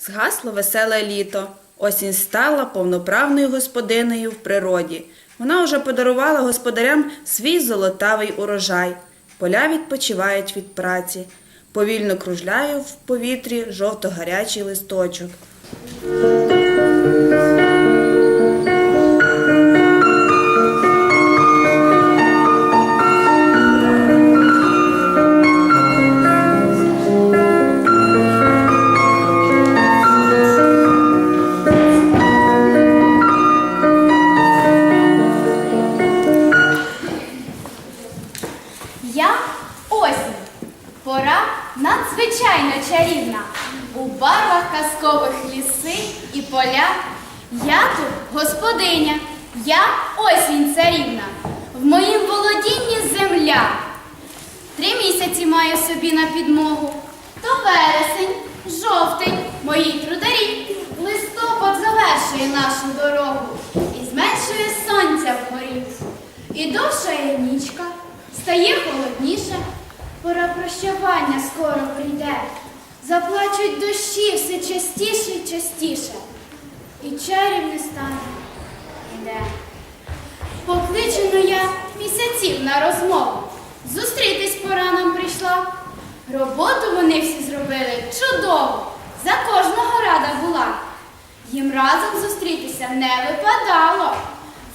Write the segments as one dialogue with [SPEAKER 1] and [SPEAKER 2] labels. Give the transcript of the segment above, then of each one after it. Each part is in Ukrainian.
[SPEAKER 1] Згасло веселе літо. Осінь стала повноправною господинею в природі. Вона вже подарувала господарям свій золотавий урожай. Поля відпочивають від праці. Повільно кружляє в повітрі жовто-гарячий листочок.
[SPEAKER 2] Я осінь. Пора надзвичайно чарівна. У барвах казкових ліси і поля. Я тут господиня, я осінь царівна. В моїм володінні земля. Три місяці маю собі на підмогу. То вересень, жовтень, мої трударі. Листопад завершує нашу дорогу і зменшує сонця вгорі. І довшає нічка, стає холодніше, пора прощавання скоро прийде. Заплачуть дощі все частіше і частіше, і чарів не стане іде. Покличено я місяців на розмову. Зустрітись пора нам прийшла. Роботу вони всі зробили чудово, за кожного рада була. Їм разом зустрітися не випадало.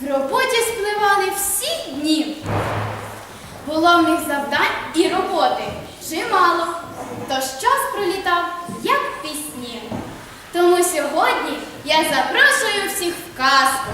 [SPEAKER 2] В роботі спливали всі дні. Було в них завдань і роботи чимало, тож час пролітав, як в пісні. Тому сьогодні я запрошую всіх в казку.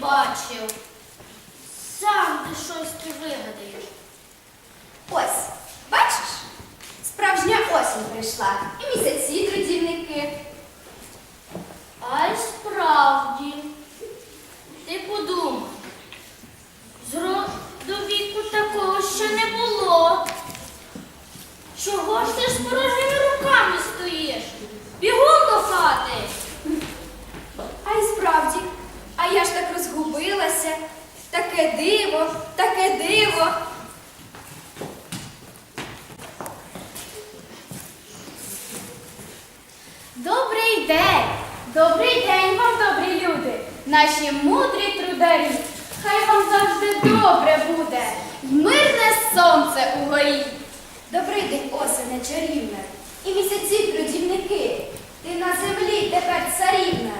[SPEAKER 3] Бачив.
[SPEAKER 4] Сам ти щось ти вигадаєш.
[SPEAKER 3] Ось, бачиш? Справжня осінь прийшла. І місяці трудівники.
[SPEAKER 4] А й справді. Ти подумай. З роду віку такого ще не було. Чого ж ти з порожніми руками стоїш? Бігом до хати.
[SPEAKER 3] А й справді, а я ж так розгубилася. Таке диво, таке диво.
[SPEAKER 2] Добрий день! Добрий день вам, добрі люди! Наші мудрі трударі! Хай вам завжди добре буде! Мирне сонце угорі!
[SPEAKER 3] Добрий день, осене чарівна, і місяці трудівники. Ти на землі тепер царівна,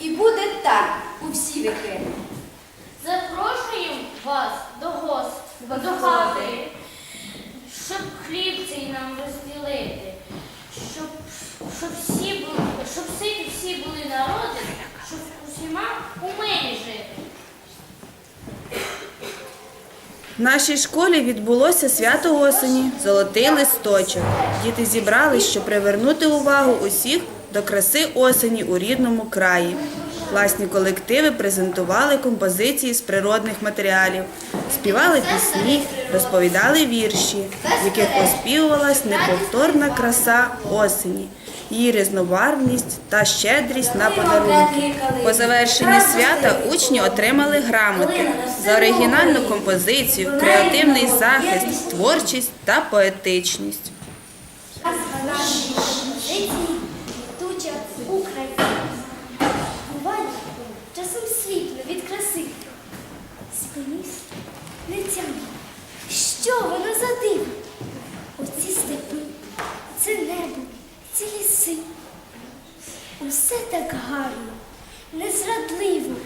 [SPEAKER 3] і буде так у всі віки.
[SPEAKER 4] Запрошуємо вас до гост, до хати, щоб хліб цей нам розділити, щоб, щоб всі були, щоб ситі всі були народи, щоб усіма у мирі жити.
[SPEAKER 1] Нашій школі відбулося свято осені, золотий листочок. Діти зібрались, щоб привернути увагу усіх до краси осені у рідному краї. Класні колективи презентували композиції з природних матеріалів, співали пісні, розповідали вірші, в яких оспівувалась неповторна краса осені, її різнобарвність та щедрість на подарунки. По завершенні свята учні отримали грамоти за оригінальну композицію, креативний захист, творчість та поетичність.
[SPEAKER 5] Усе так гарно, незрадливо,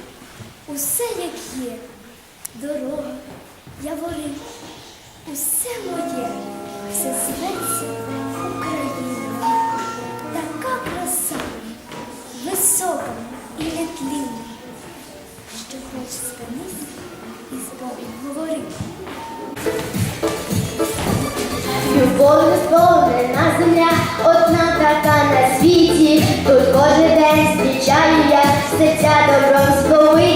[SPEAKER 5] усе як є. Дорога, явори, усе моє, все зветься Україна. Така краса висока і нетлінна, що хоче спинити і з Богом говорити. Любов'ю сповнена земля, одна така на світі. Тут кожен день зустрічаю я серця добром сповить.